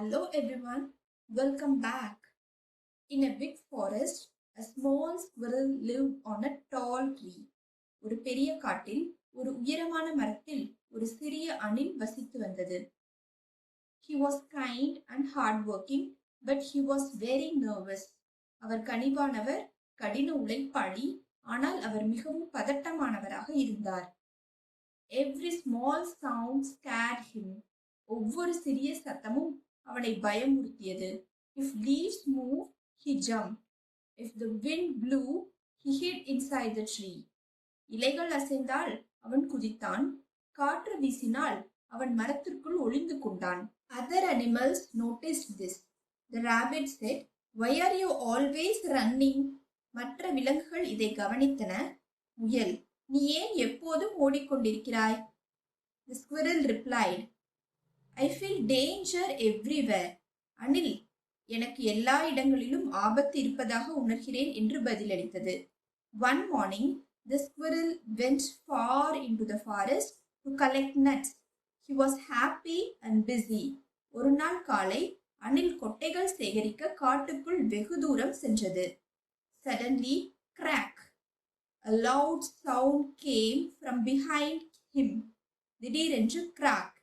Hello everyone, welcome back. In a big forest, a small squirrel lived on a tall tree. ஒரு பெரிய காட்டில் ஒரு உயரமான மரத்தில் ஒரு சிறிய அணில் வசித்து வந்தது he was kind and hard working but he was very nervous அவர் கனிவானவர் கடின உழைப்பாளி ஆனால் அவர் மிகவும் பதட்டமானவராக இருந்தார் every small sound scared him ஒவ்வொரு சிறிய சத்தமும் அவனை பயமுறுத்தியது if leaves move he jump if the wind blew he hid inside the tree இலைகள் அசைந்தால் அவன் குதித்தான் காற்று வீசினால் அவன் மரத்திற்குள் ஒளிந்து கொண்டான் other animals notice this the rabbit said why are you always running மற்ற விலங்குகள் இதை கவனித்தன முயல் நீ ஏன் எப்போதும் ஓடிக்கொண்டிருக்கிறாய் the squirrel replied I feel danger everywhere Anil எனக்கு எல்லா இடங்களிலும் ஆபத்து இருப்பதாக உணர்கிறேன் என்று பதிலளித்தது one morning the squirrel went far into the forest to collect nuts he was happy and busy ஒரு நாள் காலை அணில் கொட்டைகள் சேகரிக்க காட்டுக்குள் வெகு தூரம் சென்றது suddenly crack a loud sound came from behind him திடீரென்று கிராக்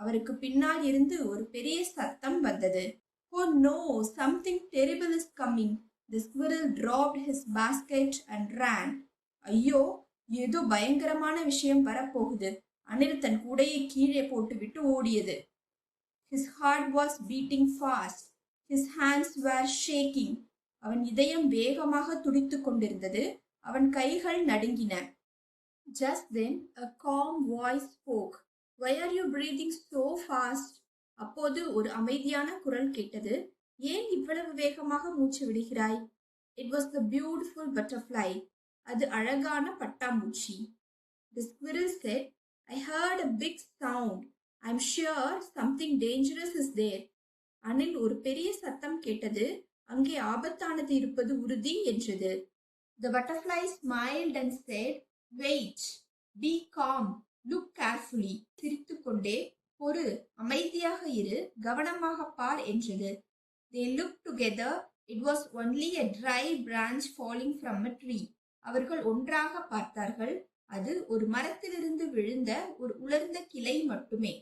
அவருக்கு பின்னால் இருந்து ஒரு பெரிய சத்தம் வந்தது. ஓ no something terrible is coming the squirrel dropped his basket and ran ஐயோ ஏதோ பயங்கரமான விஷயம் வரப்போகுது. அனில் தன் கூடையை கீழே போட்டுவிட்டு ஓடியது. His heart was beating fast his hands were shaking அவன் இதயம் வேகமாக துடித்து கொண்டிருந்தது. அவன் கைகள் நடுங்கின. Just then a calm voice spoke why are you breathing so fast அப்போது ஒரு அமைதியான குரல் கேட்டது. ஏன் இவ்வளவு வேகமாக மூச்சு விடுகிறாய்? It was the beautiful butterfly அது அழகான பட்டாம்பூச்சி. The squirrel said I heard a big sound I am sure something dangerous is there Anil ஒரு பெரிய சத்தம் கேட்டது. அங்கே ஆபத்தானது இருப்பது உறுதி என்றது. The butterfly smiled and said wait be calm look carefully சிரித்துக்கொண்டே ஒரு அமைதியாக இரு கவனமாக பார் என்றது. They look together it was only a dry branch falling from a tree அவர்கள் ஒன்றாக பார்த்தார்கள். அது ஒரு மரத்திலிருந்து விழுந்த ஒரு உலர்ந்த கிளை மட்டுமே.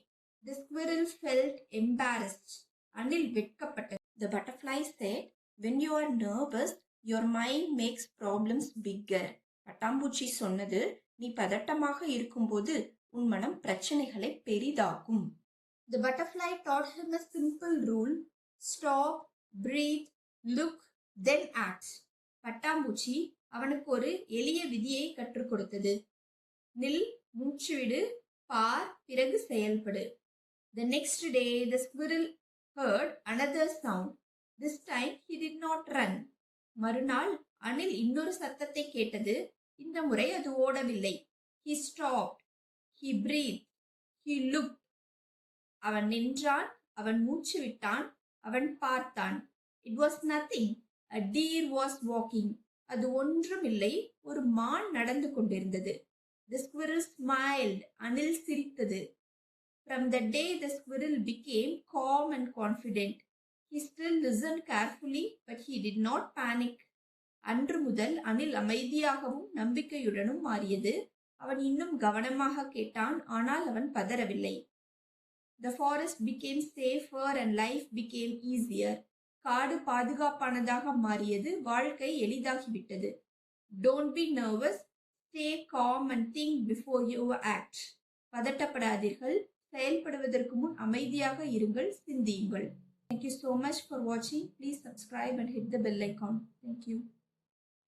தி ஸ்குவிரல் ஃபெல்ட் எம்பாரஸ்ட் அணில் வெட்கப்பட்டது. The butterfly said when you are nervous your mind makes problems bigger பட்டாம்பூச்சி சொன்னது நீ பதட்டமாக இருக்கும்போது உன் மனம் பிரச்சனைகளை பெரிதாக்கும். The butterfly taught him a simple rule stop breathe look then act பட்டாம்பூச்சி அவனுக்கு ஒரு எளிய விதியை கற்றுக் கொடுத்தது. நில் மூச்சுவிடு பார் பிறகு செயல்படு. The next day the squirrel heard another sound this time he did not run மறுநாள் அணில் இன்னொரு சத்தத்தை கேட்டது. இந்த முறை அது ஓடவில்லை. He stop he breathe he look அவன் நின்றான். அவன் மூச்சு விட்டான். அவன் பார்த்தான். It was nothing a deer was walking அது ஒன்றும் இல்லை ஒரு மான் நடந்து கொண்டிருந்தது. த ஸ்குவிரல் ஸ்மைல்ட் அனில் சிரித்தது. From the day the squirrel became calm and confident he still listen carefully but he did not panic அன்று முதல் அனில் அமைதியாகவும் நம்பிக்கையுடனும் மாறியது. அவன் இன்னும் கவனமாக கேட்டான். ஆனால் அவன் பதறவில்லை. The forest became safer and life became easier காடு பாதுகாப்பானதாக மாறியது. வாழ்க்கை எளிதாகிவிட்டது. Don't be nervous stay calm and think before you act பதட்டப்படாதீர்கள். செயல்படுவதற்கு முன் அமைதியாக இருங்கள். சிந்தியுங்கள். Thank you so much for watching. Please subscribe and hit the bell icon. Thank you.